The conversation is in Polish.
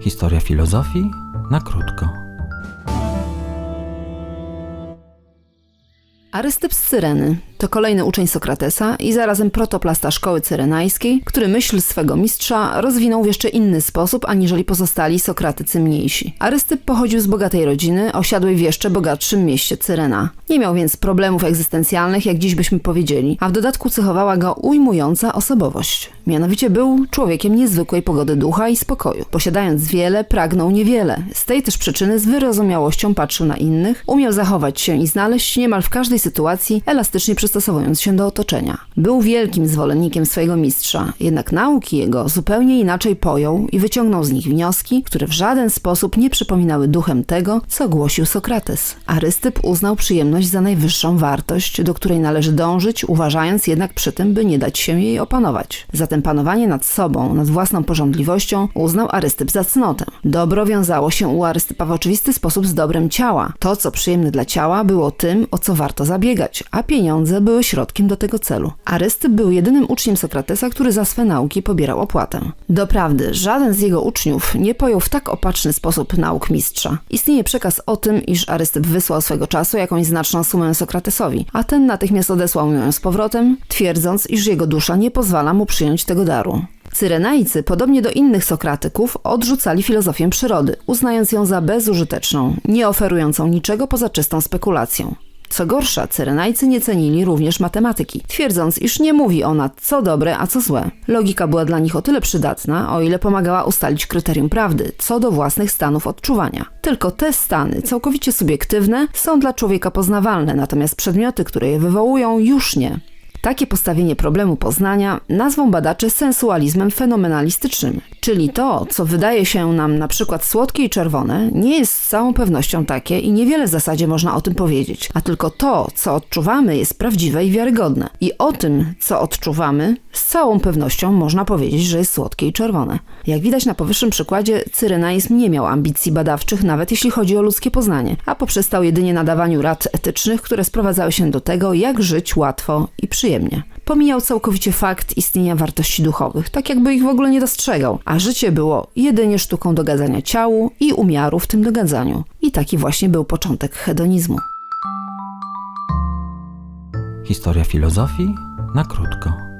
Historia filozofii na krótko. Arystyp z Cyreny to kolejny uczeń Sokratesa i zarazem protoplasta szkoły cyrenajskiej, który myśl swego mistrza rozwinął w jeszcze inny sposób aniżeli pozostali Sokratycy mniejsi. Arystyp pochodził z bogatej rodziny, osiadłej w jeszcze bogatszym mieście Cyrena. Nie miał więc problemów egzystencjalnych, jak dziś byśmy powiedzieli, a w dodatku cechowała go ujmująca osobowość. Mianowicie był człowiekiem niezwykłej pogody ducha i spokoju. Posiadając wiele, pragnął niewiele. Z tej też przyczyny z wyrozumiałością patrzył na innych, umiał zachować się i znaleźć niemal w każdej sytuacji, elastycznie przystosowując się do otoczenia. Był wielkim zwolennikiem swojego mistrza, jednak nauki jego zupełnie inaczej pojął i wyciągnął z nich wnioski, które w żaden sposób nie przypominały duchem tego, co głosił Sokrates. Arystyp uznał przyjemność za najwyższą wartość, do której należy dążyć, uważając jednak przy tym, by nie dać się jej opanować. Zatem panowanie nad sobą, nad własną porządliwością uznał Arystyp za cnotę. Dobro wiązało się u Arystypa w oczywisty sposób z dobrem ciała. To, co przyjemne dla ciała, było tym, o co warto zabiegać, a pieniądze były środkiem do tego celu. Arystyp był jedynym uczniem Sokratesa, który za swe nauki pobierał opłatę. Doprawdy, żaden z jego uczniów nie pojął w tak opaczny sposób nauk mistrza. Istnieje przekaz o tym, iż Arystyp wysłał swego czasu jakąś znaczną sumę Sokratesowi, a ten natychmiast odesłał ją z powrotem, twierdząc, iż jego dusza nie pozwala mu przyjąć tego daru. Cyrenajcy, podobnie do innych Sokratyków, odrzucali filozofię przyrody, uznając ją za bezużyteczną, nie oferującą niczego poza czystą spekulacją. Co gorsza, Cyrenajcy nie cenili również matematyki, twierdząc, iż nie mówi ona, co dobre, a co złe. Logika była dla nich o tyle przydatna, o ile pomagała ustalić kryterium prawdy, co do własnych stanów odczuwania. Tylko te stany, całkowicie subiektywne, są dla człowieka poznawalne, natomiast przedmioty, które je wywołują, już nie. Takie postawienie problemu poznania nazwą badacze sensualizmem fenomenalistycznym, czyli to, co wydaje się nam na przykład słodkie i czerwone, nie jest z całą pewnością takie i niewiele w zasadzie można o tym powiedzieć, a tylko to, co odczuwamy, jest prawdziwe i wiarygodne. I o tym, co odczuwamy, z całą pewnością można powiedzieć, że jest słodkie i czerwone. Jak widać na powyższym przykładzie, cyrenaizm nie miał ambicji badawczych, nawet jeśli chodzi o ludzkie poznanie, a poprzestał jedynie na dawaniu rad etycznych, które sprowadzały się do tego, jak żyć łatwo i przyjemnie. Pomijał całkowicie fakt istnienia wartości duchowych, tak jakby ich w ogóle nie dostrzegał, a życie było jedynie sztuką dogadzania ciału i umiaru w tym dogadzaniu. I taki właśnie był początek hedonizmu. Historia filozofii na krótko.